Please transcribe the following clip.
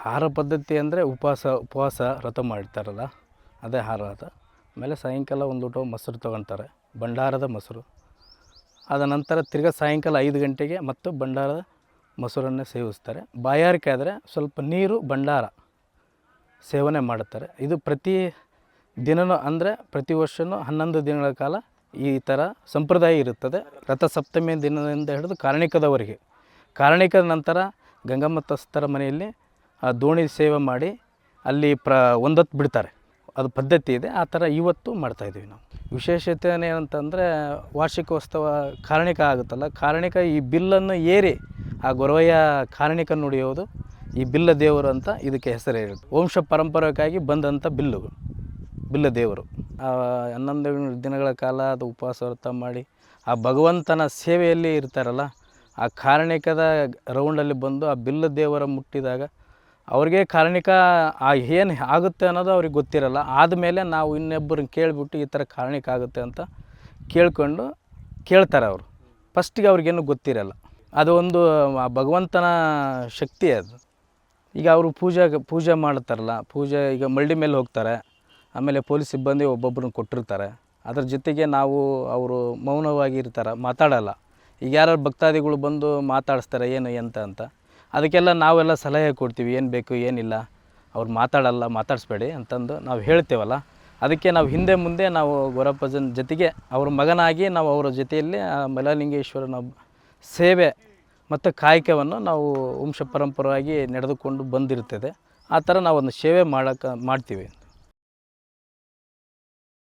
ಆಹಾರ ಪದ್ಧತಿ ಅಂದರೆ ಉಪವಾಸ ಉಪವಾಸ ವ್ರತ ಮಾಡ್ತಾರಲ್ಲ ಅದೇ ಆಹಾರ ಅದು ಆಮೇಲೆ ಸಾಯಂಕಾಲ ಒಂದು ಊಟ ಮೊಸರು ತೊಗೊತಾರೆ, ಭಂಡಾರದ ಮೊಸರು. ಅದ ನಂತರ ತಿರ್ಗಾ ಸಾಯಂಕಾಲ ಐದು ಗಂಟೆಗೆ ಮತ್ತು ಭಂಡಾರದ ಮೊಸರನ್ನು ಸೇವಿಸ್ತಾರೆ. ಬಾಯಾರಿಕೆ ಆದರೆ ಸ್ವಲ್ಪ ನೀರು, ಭಂಡಾರ ಸೇವನೆ ಮಾಡುತ್ತಾರೆ ಇದು ಪ್ರತಿ ದಿನವೂ ಅಂದರೆ ಪ್ರತಿ ವರ್ಷವೂ ಹನ್ನೊಂದು ದಿನಗಳ ಕಾಲ ಈ ಥರ ಸಂಪ್ರದಾಯ ಇರುತ್ತದೆ. ರಥಸಪ್ತಮಿ ದಿನದಿಂದ ಹಿಡಿದು ಕಾರಣಿಕದವರೆಗೆ. ಕಾರಣಿಕದ ನಂತರ ಗಂಗಮ್ಮ ತಸ್ಥರ ಮನೆಯಲ್ಲಿ ದೋಣಿ ಸೇವೆ ಮಾಡಿ ಅಲ್ಲಿ ಪ್ರ ಒಂದೊತ್ತು ಬಿಡ್ತಾರೆ. ಅದು ಪದ್ಧತಿ ಇದೆ. ಆ ಥರ ಇವತ್ತು ಮಾಡ್ತಾಯಿದ್ದೀವಿ ನಾವು. ವಿಶೇಷತೆ ಏನಂತಂದರೆ ವಾರ್ಷಿಕೋತ್ಸವ ಕಾರಣಿಕ ಆಗುತ್ತಲ್ಲ. ಕಾರಣಿಕ ಈ ಬಿಲ್ಲನ್ನು ಏರಿ ಆ ಗೊರವಯ್ಯ ಕಾರಣಿಕ ನುಡಿಯೋದು ಈ ಬಿಲ್ಲ ದೇವರು ಅಂತ ಇದಕ್ಕೆ ಹೆಸರೇ ಇರುತ್ತೆ ವಂಶ ಪರಂಪರೆಗಾಗಿ ಬಂದಂಥ ಬಿಲ್ಲುಗಳು, ಬಿಲ್ಲ ದೇವರು. ಆ ಹನ್ನೊಂದು ದಿನಗಳ ಕಾಲ ಅದು ಉಪವಾಸ ವ್ರತ ಮಾಡಿ ಆ ಭಗವಂತನ ಸೇವೆಯಲ್ಲಿ ಇರ್ತಾರಲ್ಲ, ಆ ಕಾರಣಿಕದ ರೌಂಡಲ್ಲಿ ಬಂದು ಆ ಬಿಲ್ಲ ದೇವರ ಮುಟ್ಟಿದಾಗ ಅವ್ರಿಗೆ ಕಾರಣಿಕ ಏನು ಆಗುತ್ತೆ ಅನ್ನೋದು ಅವ್ರಿಗೆ ಗೊತ್ತಿರಲ್ಲ. ಆದಮೇಲೆ ನಾವು ಇನ್ನೊಬ್ಬರನ್ನ ಕೇಳಿಬಿಟ್ಟು ಈ ಥರ ಕಾರಣಿಕ ಆಗುತ್ತೆ ಅಂತ ಕೇಳ್ಕೊಂಡು ಕೇಳ್ತಾರೆ ಅವರು. ಫಸ್ಟಿಗೆ ಅವ್ರಿಗೇನು ಗೊತ್ತಿರಲ್ಲ. ಅದು ಒಂದು ಭಗವಂತನ ಶಕ್ತಿ ಅದು. ಈಗ ಅವರು ಪೂಜೆ ಪೂಜೆ ಮಾಡ್ತಾರಲ್ಲ, ಪೂಜೆ ಈಗ ಮಲ್ಡಿ ಮೇಲೆ ಹೋಗ್ತಾರೆ. ಆಮೇಲೆ ಪೊಲೀಸ್ ಸಿಬ್ಬಂದಿ ಒಬ್ಬೊಬ್ಬರನ್ನ ಕೊಟ್ಟಿರ್ತಾರೆ. ಅದ್ರ ಜೊತೆಗೆ ನಾವು ಅವರು ಮೌನವಾಗಿ ಇರ್ತಾರೆ ಮಾತಾಡಲ್ಲ. ಈಗ ಯಾರು ಭಕ್ತಾದಿಗಳು ಬಂದು ಮಾತಾಡಿಸ್ತಾರೆ, ಏನು ಎಂತ ಅಂತ. ಅದಕ್ಕೆಲ್ಲ ನಾವೆಲ್ಲ ಸಲಹೆ ಕೊಡ್ತೀವಿ, ಏನು ಬೇಕು, ಏನಿಲ್ಲ. ಅವ್ರು ಮಾತಾಡಲ್ಲ, ಮಾತಾಡಿಸ್ಬೇಡಿ ಅಂತಂದು ನಾವು ಹೇಳ್ತೇವಲ್ಲ. ಅದಕ್ಕೆ ನಾವು ಹಿಂದೆ ಮುಂದೆ ನಾವು ಗೊರಪ್ಪಜನ ಜೊತೆಗೆ ಅವ್ರ ಮಗನಾಗಿ ನಾವು ಅವರ ಜೊತೆಯಲ್ಲಿ ಮಲಲಿಂಗೇಶ್ವರನ ಸೇವೆ ಮತ್ತು ಕಾಯಕವನ್ನು ನಾವು ವಂಶ ಪರಂಪರವಾಗಿ ನಡೆದುಕೊಂಡು ಬಂದಿರ್ತದೆ. ಆ ಥರ ನಾವು ಒಂದು ಸೇವೆ ಮಾಡೋಕೆ, ಮಾಡ್ತೀವಿ.